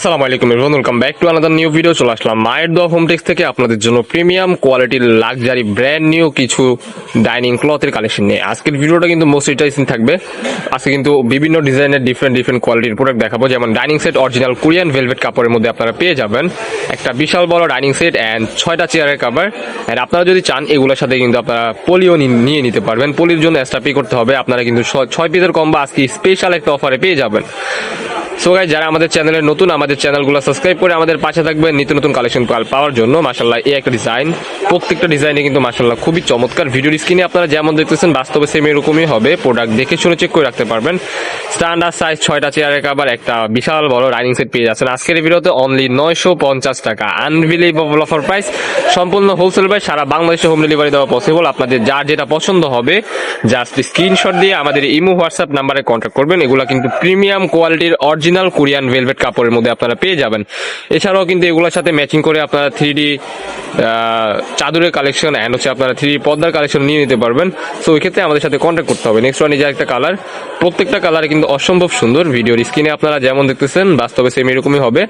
আসসালামু আলাইকুম everyone welcome back to another new video চলে আসলাম মায়ের দোয়া হোমটেক্স থেকে আপনাদের জন্য প্রিমিয়াম কোয়ালিটির লাক্সারি ব্র্যান্ড নিউ কিছু ডাইনিং ক্লথের কালেকশন নিয়ে। আজকের ভিডিওটা কিন্তু মোস্ট ইন্টারেস্টিং থাকবে। আজকে কিন্তু বিভিন্ন ডিজাইনের ডিফারেন্ট ডিফারেন্ট কোয়ালিটির প্রোডাক্ট দেখাবো। যেমন dining set original Korean velvet কাপড়ের মধ্যে আপনারা পেয়ে যাবেন। একটা বিশাল বড় ডাইনিং সেট অ্যান্ড ছয়টা চেয়ারের কাভার অ্যান্ড আপনারা যদি চান, এগুলোর সাথে কিন্তু আপনারা পলিও নিয়ে নিতে পারবেন। পলির জন্য এক্সট্রা পে করতে হবে। আপনারা কিন্তু ছয় পিসের কম্বো আজকে স্পেশাল একটা অফারে পেয়ে যাবেন। সো গাইজ যারা আমাদের চ্যানেলে নতুন, আমাদের চ্যানেলগুলো সাবস্ক্রাইব করে আমাদের পাশে থাকবেন। নিত্য নতুন কালেকশন পাওয়ার জন্য। মাশাল্লাহ এই একটা ডিজাইন প্রত্যেকটা ডিজাইনে কিন্তু মাশাল্লাহ খুবই চমৎকার ভিডিও স্ক্রিনে আপনারা যেমন দেখতেছেন, বাস্তবে সেম এরকমই হবে। প্রোডাক্ট দেখে শুনে চেক করে রাখতে পারবেন। স্ট্যান্ডার্ড সাইজ ছয়টা চেয়ারের কাবার একটা বিশাল বড় ডাইনিং সেট পেয়ে যাচ্ছেন। আজকের ভিডিওতে অনলি নয়শো পঞ্চাশ টাকা। আনবিলিভেবল অফার প্রাইস সম্পূর্ণ হোলসেল প্রাইস সারা বাংলাদেশে হোম ডেলিভারি দেওয়া পসিবল আপনাদের যার যেটা পছন্দ হবে জাস্ট স্ক্রিনশট দিয়ে আমাদের ইমো হোয়াটসঅ্যাপ নাম্বারে কন্ট্যাক্ট করবেন। এগুলো কিন্তু প্রিমিয়াম কোয়ালিটির অরিজিনাল কোরিয়ান ভেলভেট কাপড়ের মধ্যে আপনারা পেয়ে যাবেন। এছাড়াও কিন্তু এগুলোর সাথে ম্যাচিং করে আপনারা থ্রি ডি চাদরের কালেকশন অ্যান্ড হচ্ছে আপনারা থ্রি পর্দার কালেকশন নিয়ে নিতে পারবেন। সো ওই ক্ষেত্রে আমাদের সাথে কন্ট্যাক্ট করতে হবে। নেক্সট ওয়ান এই যে একটা কালার প্রত্যেকটা কালার কিন্তু অসম্ভব সুন্দর। ভিডিওর স্ক্রিনে আপনারা যেমন দেখতেছেন, বাস্তবে সেম এরকমই হবে।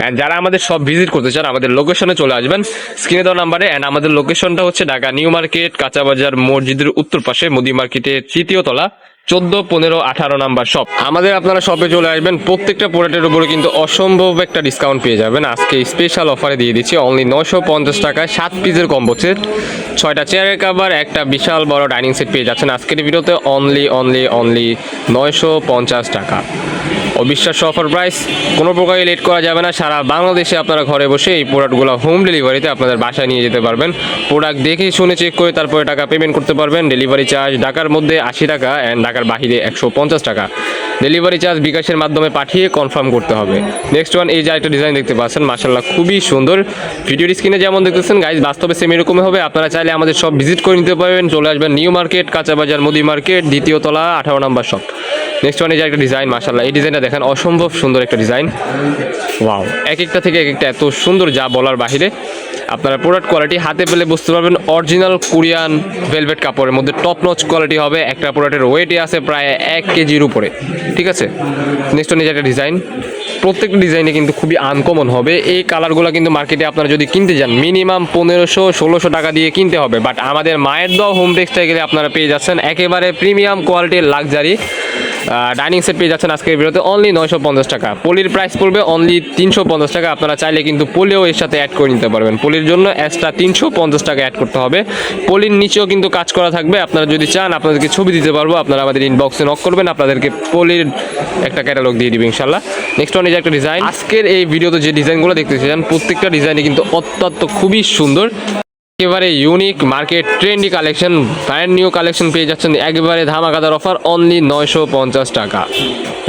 অ্যান্ড যারা আমাদের সব ভিজিট করতে চান, আমাদের লোকেশনে চলে আসবেন। স্ক্রিনে দেওয়া নাম্বারে অ্যান্ড আমাদের লোকেশনটা হচ্ছে ঢাকা নিউ মার্কেট কাঁচাবাজার মসজিদের উত্তর পাশে, মুদি মার্কেটের তৃতীয় তলা। চোদ্দ, পনেরো, আঠারো নাম্বার শপ আমাদের আপনারা শপে চলে আসবেন। প্রত্যেকটা প্রোডাক্টের উপরে কিন্তু অসম্ভব একটা ডিসকাউন্ট পেয়ে যাবেন। আজকে স্পেশাল অফারে দিয়ে দিচ্ছি অনলি নশো পঞ্চাশ টাকায় সাত পিসের কম্বো সেট ছয়টা চেয়ারের কাভার একটা বিশাল বড় ডাইনিং সেট পেয়ে যাচ্ছেন। আজকের ভিডিওতে অনলি অনলি অনলি নয়শো পঞ্চাশ টাকা। অবিশ্বাস্য অফার প্রাইস কোনো প্রকারই লেট করা যাবে না। সারা বাংলাদেশে আপনারা ঘরে বসে এই প্রোডাক্টগুলো হোম ডেলিভারিতে আপনাদের বাসায় নিয়ে যেতে পারবেন। প্রোডাক্ট দেখে শুনে চেক করে তারপরে টাকা পেমেন্ট করতে পারবেন। ডেলিভারি চার্জ ঢাকার মধ্যে আশি টাকা অ্যান্ড ঢাকার বাহিরে একশো পঞ্চাশ টাকা। ডেলিভারি চার্জ বিকাশের মাধ্যমে পাঠিয়ে কনফার্ম করতে হবে। নেক্সট ওয়ান এই যে একটা ডিজাইন দেখতে পাচ্ছেন মাসাল্লাহ খুবই সুন্দর। ভিডিওর স্ক্রিনে যেমন দেখতেছেন গাইজ বাস্তবে সেম এরকমই হবে। আপনারা চাইলে আমাদের সব ভিজিট করে নিতে পারবেন। চলে আসবেন নিউ মার্কেট কাঁচাবাজার, মুদি মার্কেট দ্বিতীয় তলা, আঠারো নম্বর শপ নেক্সট ওয়ান এই যে একটা ডিজাইন মাসাল্লাহ এই ডিজাইনটা দেখেন, অসম্ভব সুন্দর একটা ডিজাইন ওয়াও এক একটা থেকে এক একটা এত সুন্দর যা বলার বাহিরে। আপনারা প্রোডাক্ট কোয়ালিটি হাতে পেলে বুঝতে পারবেন অরিজিনাল কোরিয়ান ভেলভেট কাপড়ের মধ্যে টপ নচ কোয়ালিটি হবে। একটা প্রোডাক্টের ওয়েটে আছে প্রায় এক কেজির উপরে। ঠিক আছে? নেক্সট যে একটা ডিজাইন প্রত্যেকটা ডিজাইনে কিন্তু খুবই আনকমন হবে। এই কালারগুলো কিন্তু মার্কেটে আপনারা যদি কিনতে যান মিনিমাম পনেরোশো, ষোলোশো টাকা দিয়ে কিনতে হবে। বাট আমাদের মায়ের দোয়া হোম টেক্সটাইল গেলে আপনারা পেয়ে যাচ্ছেন। একেবারে প্রিমিয়াম কোয়ালিটির লাক্সারি ডাইনিং সেট পেয়ে যাচ্ছেন আজকের ভিডিওতে অনলি নয়শো পঞ্চাশ টাকা। পলির প্রাইস পড়বে অনলি তিনশো পঞ্চাশ টাকা। আপনারা চাইলে কিন্তু পলিও এর সাথে অ্যাড করে নিতে পারবেন। পলির জন্য এক্সট্রা তিনশো পঞ্চাশ টাকা অ্যাড করতে হবে। পলির নিচেও কিন্তু কাজ করা থাকবে। আপনারা যদি চান, আপনাদেরকে ছবি দিতে পারব। আপনারা আমাদের ইনবক্সে নক করবেন। আপনাদেরকে পলির একটা ক্যাটালগ দিয়ে দিবে ইনশাল্লাহ নেক্সট যে একটা ডিজাইন আজকের এই ভিডিওতে যে ডিজাইনগুলো দেখতেছেন প্রত্যেকটা ডিজাইনে কিন্তু অত্যন্ত খুবই সুন্দর। একেবারে unique market trendy collection brand new collection পেয়ে যাচ্ছেন একেবারে ধামাকাদার অফার অনলি নয়শো পঞ্চাশ টাকা।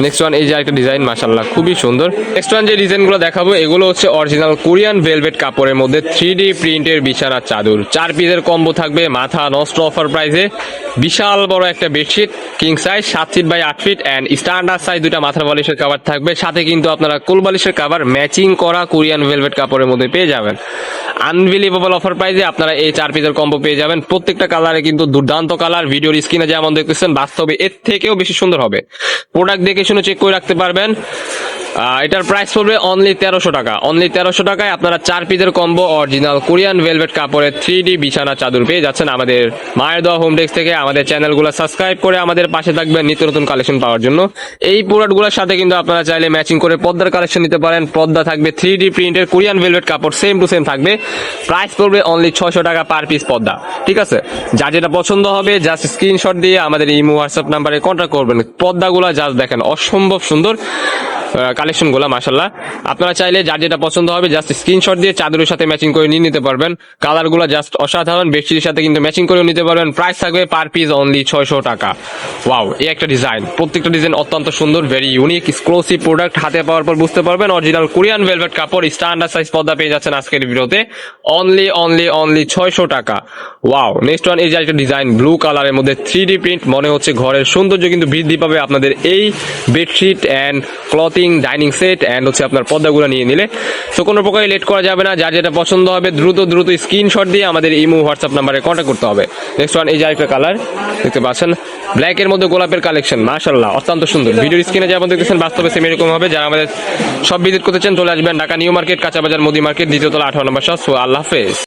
নেক্সট ওয়ান এই যে একটা ডিজাইন মাসাল্লাহ খুবই সুন্দর। নেক্সট ওয়ান যে ডিজাইনগুলো দেখাবো, এগুলো হচ্ছে অরিজিনাল কোরিয়ান ভেলভেট কাপড়ের মধ্যে থ্রি ডি প্রিন্টের বিছানার চাদর। চার পিসের কম্বো থাকবে, মাথা নষ্ট অফার প্রাইসে বিশাল বড় একটা বেডশিট কিং সাইজ সাত ফিট বাই আট ফিট অ্যান্ড স্ট্যান্ডার্ড সাইজ দুটা মাথার বালিশের কাভার থাকবে। সাথে কিন্তু আপনারা কোল বালিশের কাভার ম্যাচিং করা কোরিয়ান ভেলভেট কাপড়ের মধ্যে পেয়ে যাবেন। আনবিলিভেবল অফার প্রাইসে আপনারা এই চার পিসের কম্বো পেয়ে যাবেন। প্রত্যেকটা কালারে কিন্তু দুর্দান্ত কালার ভিডিওর স্ক্রিনে যেমন দেখতেছেন, বাস্তবে এর থেকেও বেশি সুন্দর হবে। প্রোডাক্ট দেখে শুনে চেক করে রাখতে পারবেন। এটার প্রাইস পড়বে অনলি তেরোশো টাকা। অনলি তেরোশো টাকায় আপনারা চার পিসের কম্বো অরিজিনাল কোরিয়ান ভেলভেট কাপড়ের থ্রি ডি বিছানা চাদর পেয়ে যাচ্ছেন আমাদের মায়ের দোয়া হোম ডেস্ক থেকে। আমাদের চ্যানেলগুলো সাবস্ক্রাইব করে আমাদের পাশে থাকবেন নিত্য নতুন কালেকশন পাওয়ার জন্য। এই প্রোডাক্টগুলোর সাথে কিন্তু আপনারা চাইলে ম্যাচিং করে পদ্মার কালেকশন নিতে পারেন। পদ্মা থাকবে থ্রি ডি প্রিন্টের কোরিয়ান ভেলভেট কাপড় সেম টু সেম থাকবে। প্রাইস পড়বে অনলি ছশো টাকা পার পিস পদ্মা। ঠিক আছে? যা যেটা পছন্দ হবে জাস্ট স্ক্রিনশট দিয়ে আমাদের ইমো হোয়াটসঅ্যাপ নাম্বারে কন্ট্যাক্ট করবেন। পদ্মাগুলো জাস্ট দেখেন, অসম্ভব সুন্দর। কালেকশনগুলা মাসাল্লাহ আপনারা চাইলে যার যেটা পছন্দ হবে জাস্ট স্ক্রিনশট দিয়ে চাদরের সাথে ম্যাচিং করে নিয়ে নিতে পারবেন। কালারগুলা জাস্ট অসাধারণ বেডশিটের সাথে কিন্তু ম্যাচিং করে নিতে পারবেন। প্রাইস থাকবে পার পিস অনলি ছয়শো টাকা। ওয়াও এই একটা ডিজাইন প্রত্যেকটা ডিজাইন অত্যন্ত সুন্দর ভেরি ইউনিক এক্সক্লুসিভ প্রোডাক্ট হাতে পাওয়ার পর বুঝতে পারবেন। অরিজিনাল কোরিয়ান ভেলভেট কাপড় স্ট্যান্ডার্ড সাইজ পর্দা পেয়ে যাচ্ছেন আজকের ভিডিওতে। অনলি অনলি অনলি ছয়শো টাকা। ওয়াও নেক্সট ওয়ান এই যে একটা ডিজাইন ব্লু কালারের মধ্যে থ্রি ডি প্রিন্ট মনে হচ্ছে ঘরের সৌন্দর্য কিন্তু বৃদ্ধি পাবে আপনাদের এই bedsheet and cloth cutting dining set and হচ্ছে আপনার পর্দাগুলো নিয়ে নিলে। সো কোনো প্রকারে লেট করা যাবে না। যার যেটা পছন্দ হবে, দ্রুত দ্রুত স্ক্রিনশট দিয়ে আমাদের ইমো হোয়াটসঅ্যাপ নাম্বারে কন্ট্যাক্ট করতে হবে। নেক্সট ওয়ান এই যে আরেকটা কালার দেখতে পাচ্ছেন? ব্ল্যাকের মধ্যে গোলাপের কালেকশন মাশাল্লাহ অত্যন্ত সুন্দর। ভিডিওর স্ক্রিনে যেমন দেখতেছেন, বাস্তবে সেম এরকম হবে। যারা আমাদের সব ভিজিট করতে চান, চলে আসবেন ঢাকা নিউ মার্কেট কাঁচা বাজার মোদি মার্কেট, দ্বিতীয় তলা, আঠারো নম্বর সহ আল্লাহ হাফেজ।